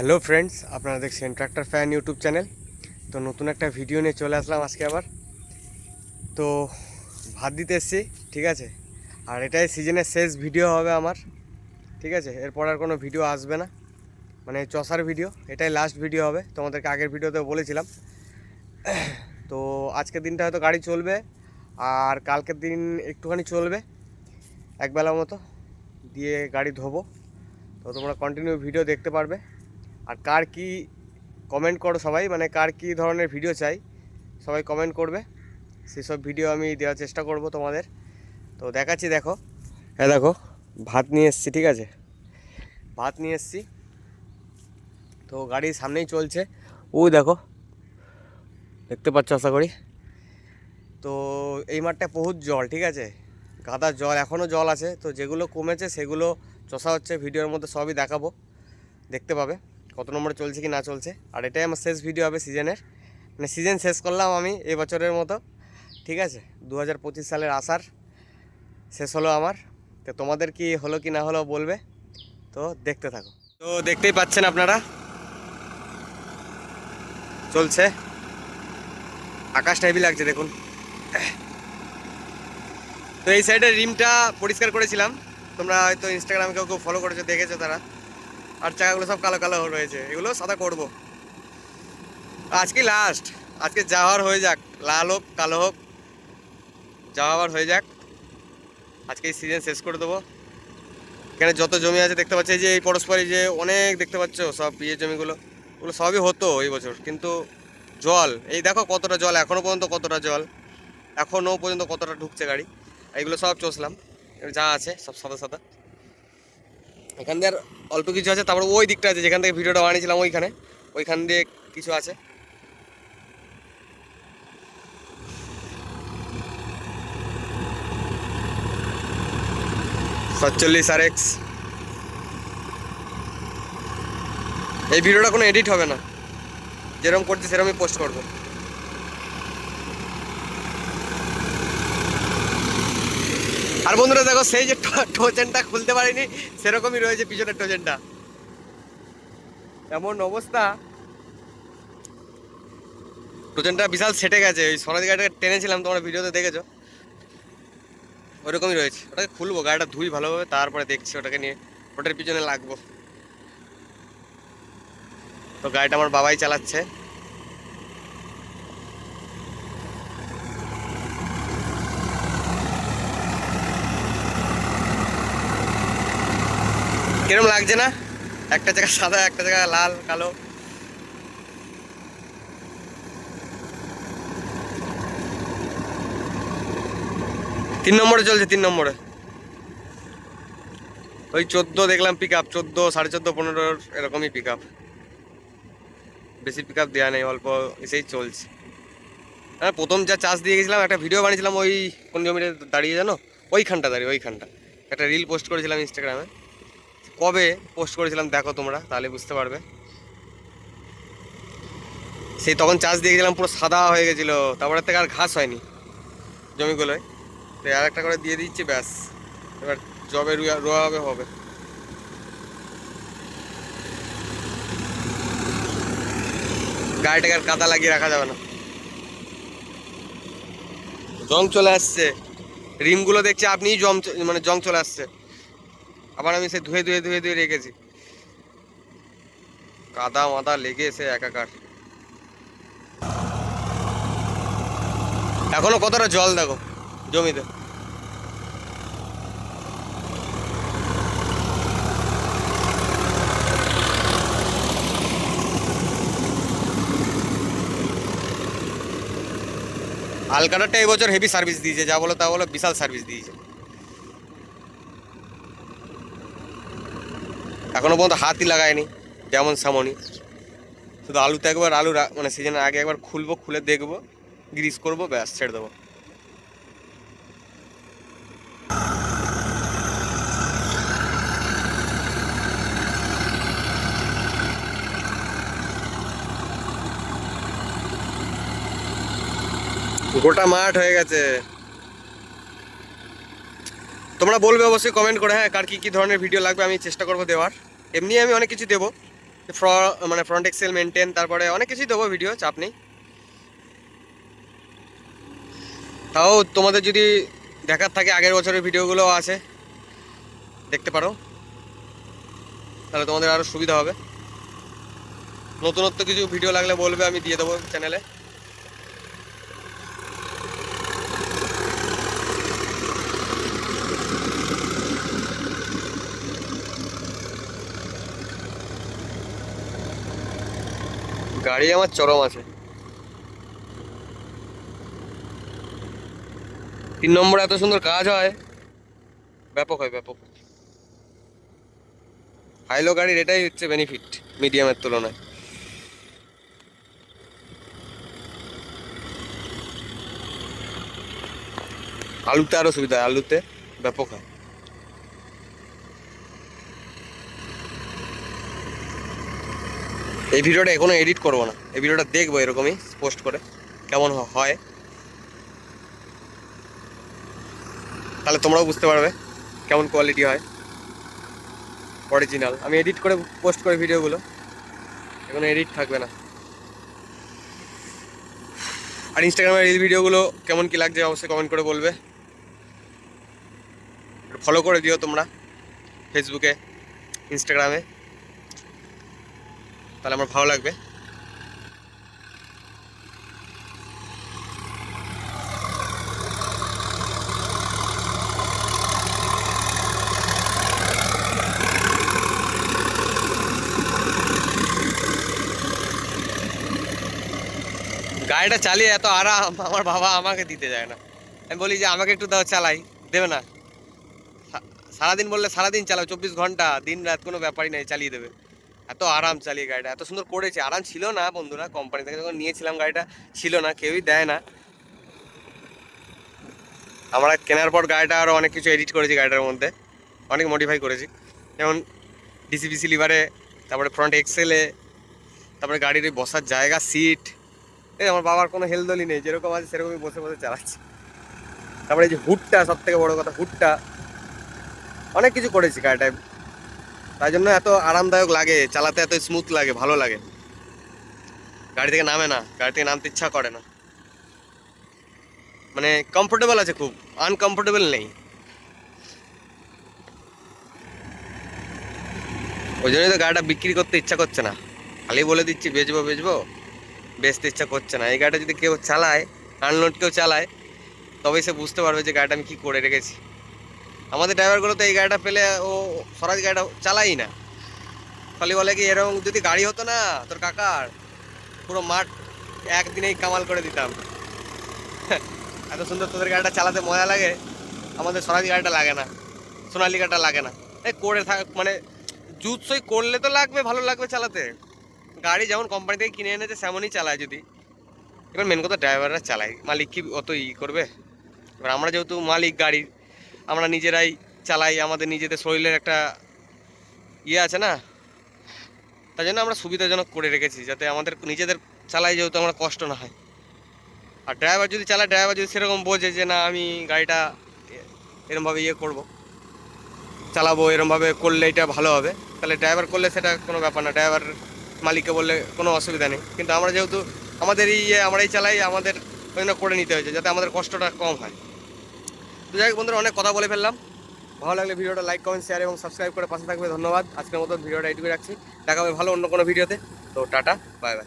Hello friends, আপনারা দেখছেন tractor fan YouTube channel. তো নতুন একটা ভিডিও নিয়ে চলে আসলাম আজকে আবার। তো ভাত দিতে এসছি, ঠিক আছে? আর এটাই সিজনের শেষ ভিডিও হবে আমার, ঠিক আছে? এরপর আর কোনো ভিডিও আসবে না। মানে চষার ভিডিও, এটাই লাস্ট ভিডিও হবে। তোমাদেরকে আগের ভিডিওতে বলেছিলাম। তো আজকের দিনটা হয়তো গাড়ি চলবে, আর কালকের দিন একটুখানি চলবে, একবেলা মতো দিয়ে গাড়ি ধোবো। তো তোমরা কন্টিনিউ ভিডিও দেখতে পারবে। আর কার কি কমেন্ট করো সবাই মানে কার কি ধরনের ভিডিও চাই, সবাই কমেন্ট করবে। সেসব ভিডিও আমি দেওয়ার চেষ্টা করব তোমাদের। তো দেখাচ্ছি, দেখো। হ্যাঁ দেখো, ভাত নিয়ে এসছি, ঠিক আছে? ভাত নিয়ে এসছি। তো গাড়ির সামনেই চলছে। ও দেখো, দেখতে পাচ্ছ আশা করি? তো এই মাঠটা বহুত জল, ঠিক আছে? গাদার জল এখনও জল আছে। তো যেগুলো কমেছে, সেগুলো চষা হচ্ছে ভিডিওর মধ্যে সবই দেখাবো। দেখতে পাবে। কত নম্বরে চলছে কি না চলছে। আর এটাই আমার শেষ ভিডিও হবে সিজনের মানে সিজন শেষ করলাম আমি এই বছরের মতো। ঠিক আছে? দু হাজার পঁচিশ সালের আসার শেষ হলো আমার। তো তোমাদের কি হলো কি না হলো বলবে? তো দেখতে থাকো। তো দেখতেই পাচ্ছেন আপনারা। চলছে। আকাশটা হেভি লাগছে, দেখুন। তো এই সাইডের রিমটা পরিষ্কার করেছিলাম। তোমরা হয়তো ইনস্টাগ্রামে কেউ কেউ ফলো করেছ, দেখেছ তারা। আর চাকাগুলো সব কালো কালো রয়েছে। এগুলো সাদা করব। আজকে লাস্ট আজকে যাওয়ার হয়ে যাক। লাল হোক, কালো হোক যাওয়ার হয়ে যাক। আজকে এই সিজন শেষ করে দেবো। এখানে যত জমি আছে দেখতে পাচ্ছি যে এই পরস্পরই যে অনেক দেখতে পাচ্ছ, সব ইয়ে জমিগুলো। ওগুলো সবই হতো এই বছর, কিন্তু জল, এই দেখো কতটা জল এখনও পর্যন্ত কতটা জল এখনও পর্যন্ত কতটা ঢুকছে গাড়ি। এইগুলো সব চষলাম, যা আছে, সব সাদা সাদা। এখান দিয়ে আর অল্প কিছু আছে, তারপর ওই দিকটা আছে, যেখান থেকে ভিডিওটা বানিয়েছিলাম ওইখানে। ওইখান দিয়ে কিছু আছে। সাতচল্লিশ আর এক্স এই ভিডিওটা কোনো এডিট হবে না। যেরকম করছি সেরকমই পোস্ট করব। আর বন্ধুরা দেখো, সেই যে টো- টোচেনটা খুলতে পারিনি, সেরকমই রয়েছে পিছনের টোচেনটা এমন অবস্থা। টোচেনটা বিশাল সেটে গেছে, ওই সোনাদি গাড়িটা টেনেছিলাম, তোমরা ভিডিওতে দেখেছ। ওরকমই রয়েছে। ওটাকে খুলবো, গাড়িটা ধুই ভালোভাবে, তারপরে দেখছি ওটাকে নিয়ে, ওটার পিছনে লাগবো। তো গাড়িটা আমার বাবাই চালাচ্ছে। কিরম লাগছে না? একটা জায়গা সাদা, একটা জায়গা লাল, কালো। তিন নম্বরে চলছে, তিন নম্বরে। ওই চোদ্দ দেখলাম পিক আপ চোদ্দ, সাড়ে চোদ্দ পনেরোর এরকমই পিক আপ বেশি পিক আপ দেওয়া নেই, অল্প এসেই চলছে। হ্যাঁ প্রথম যা চার্জ দিয়ে গেছিলাম, একটা ভিডিও বানিয়েছিলাম ওই কোন জমিতে দাঁড়িয়ে, জানো? ওইখানটা দাঁড়িয়ে, ওইখানটা। একটা রিল পোস্ট করেছিলাম ইনস্টাগ্রামে কবে পোস্ট করেছিলাম দেখো তোমরা, তাহলে বুঝতে পারবে। সেই তখন চার্জ দিয়ে গেছিলাম, পুরো সাদা হয়ে গেছিল তারপরে থেকে আর ঘাস হয়নি জমিগুলোয়। তো আর একটা করে দিয়ে দিচ্ছি, ব্যাস। এবার জবে রুয়া, রোয়া হবে হবে। গাড়িটাকে আর কাদা লাগিয়ে রাখা যাবে না। জং চলে আসছে। রিমগুলো দেখছি, আপনিই জম মানে জং চলে আসছে। আবার আমি সে ধুয়ে ধুয়ে ধুয়ে ধুয়ে রেখেছি। কাদা মাদা লেগে এসে একাকার। এখনও কতটা জল দেখো জমিতে? আলকাটারটা এবছর হেভি সার্ভিস দিয়েছে, যা বলো তা বলো, বিশাল সার্ভিস দিয়েছে। এখনও পর্যন্ত হাতই লাগায়নি, যেমন সামনি। শুধু আলুতে একবার আলু মানে সিজনের আগে একবার খুলবো, খুলে দেখব গ্রিস করব, ব্যাস, ছেড়ে দেবো। গোটা মাঠ হয়ে গেছে। তোমরা বলবে অবশ্যই কমেন্ট করে হ্যাঁ কার কী কী ধরনের ভিডিও লাগবে আমি চেষ্টা করব দেওয়ার। এমনি আমি অনেক কিছু দেবো। ফ্র মানে ফ্রন্ট এক্সেল মেনটেন তারপরে অনেক কিছুই দেবো ভিডিও চাপ নেই। তাও তোমাদের যদি দেখার থাকে, আগের বছরের ভিডিওগুলো আছে, দেখতে পারো। তাহলে তোমাদের আরও সুবিধা হবে। নতুনত্ব কিছু ভিডিও লাগলে বলবে, আমি দিয়ে দেবো চ্যানেলে গাড়ি আমার চরম আছে। তিন নম্বরে এত সুন্দর কাজ হয়। ব্যাপক হয়, ব্যাপক। হাইলো গাড়ির এটাই হচ্ছে বেনিফিট মিডিয়ামের তুলনায়। আলুতে আরও সুবিধা আলুতে ব্যাপক হয়। এই ভিডিওটা এখনও এডিট করব না। এই ভিডিওটা দেখব এরকমই পোস্ট করে, কেমন হয়। তাহলে তোমরাও বুঝতে পারবে কেমন কোয়ালিটি হয়। অরিজিনাল আমি এডিট করে পোস্ট করি ভিডিওগুলো। এখন এডিট থাকবে না। আর ইনস্টাগ্রামের রিল ভিডিওগুলো কেমন কি লাগছে অবশ্যই কমেন্ট করে বলবে। ফলো করে দিও তোমরা ফেসবুকে ইনস্টাগ্রামে তাহলে আমার ভালো লাগবে। গাড়িটা চালিয়ে এত আরাম, আমার বাবা আমাকে দিতে যায় না। আমি বলি যে, আমাকে একটু দাও, চালাই। দেবে না। সারাদিন বললে, সারাদিন চালাও, চব্বিশ ঘণ্টা, দিন রাত কোনো ব্যাপারই নাই, চালিয়ে দেবে। এত আরাম চালিয়ে গাড়িটা, এত সুন্দর করেছে। আরাম ছিল না বন্ধুরা কোম্পানি থেকে যখন নিয়েছিলাম গাড়িটা, ছিল না, কেউই দেয় না। আমরা কেনার পর গাড়িটা আরও অনেক কিছু এডিট করেছি গাড়িটার মধ্যে, অনেক মডিফাই করেছি। যেমন ডিসিবিসি লিভারে তারপরে ফ্রন্ট এক্সেলে তারপরে গাড়ির বসার জায়গা সিট এই আমার বাবার কোনো হেলদলি নেই, যেরকম আছে সেরকমই বসে বসে চালাচ্ছি। তারপরে এই যে হুডটা সব থেকে বড় কথা হুডটা। অনেক কিছু করেছি গাড়িটায়। তাই জন্য এত আরামদায়ক লাগে, চালাতে এত স্মুথ লাগে, ভালো লাগে। গাড়ি থেকে নামে না, গাড়ি থেকে নামতে ইচ্ছা করে না। মানে কমফোর্টেবল আছে খুব আনকমফোর্টেবল নেই। ওই জন্যই তো গাড়িটা বিক্রি করতে ইচ্ছা করছে না। খালি বলে দিচ্ছি, বেচবো বেচবো, বেচতে ইচ্ছা করছে না। এই গাড়িটা যদি কেউ চালায় আনলোড কেউ চালায়, তবেই সে বুঝতে পারবে যে গাড়িটা আমি কী করে রেখেছি। আমাদের ড্রাইভারগুলো তো এই গাড়িটা পেলে ও স্বরাজ গাড়িটা চালাই না। খালি বলে কি, এরকম যদি গাড়ি হতো না, তোর কাকার পুরো মাঠ একদিনেই কামাল করে দিতাম। এত সুন্দর তোদের গাড়িটা চালাতে মজা লাগে? আমাদের স্বরাজ গাড়িটা লাগে না, সোনালি গাড়িটা লাগে না। এই করে থাক মানে জুৎসই করলে তো লাগবে, ভালো লাগবে চালাতে। গাড়ি যেমন কোম্পানি থেকে কিনে এনেছে, সেমনই চালায় যদি। এবার মেন কথা ড্রাইভাররা চালায়, মালিক কি অত ই করবে? এবার আমরা যেহেতু মালিক গাড়ির আমরা নিজেরাই চালাই, আমাদের নিজেদের শরীরের একটা ইয়ে আছে না? তাই জন্য আমরা সুবিধাজনক করে রেখেছি, যাতে আমাদের নিজেদের চালাই যেহেতু আমরা কষ্ট না হয়। আর ড্রাইভার যদি চালায় ড্রাইভার যদি সেরকম বোঝে যে, না, আমি গাড়িটা এরমভাবে ইয়ে করব, চালাবো, এরমভাবে করলে এটা ভালো হবে, তাহলে ড্রাইভার করলে সেটা কোনো ব্যাপার না। ড্রাইভার মালিককে বললে কোনো অসুবিধা নেই। কিন্তু আমরা যেহেতু আমাদের ইয়ে আমরাই চালাই, আমাদের করে নিতে হয়েছে, যাতে আমাদের কষ্টটা কম হয়। তো যাই বন্ধুরা, অনেক কথা বলে ফেললাম। ভালো লাগলে ভিডিওটা লাইক কমেন্ট শেয়ার এবং সাবস্ক্রাইব করে পাশে থাকবে। ধন্যবাদ। আজকের মতো ভিডিওটা এটুকু রাখছি। দেখা হবে ভালো অন্য কোনো ভিডিওতে। তো টাটা বাই বাই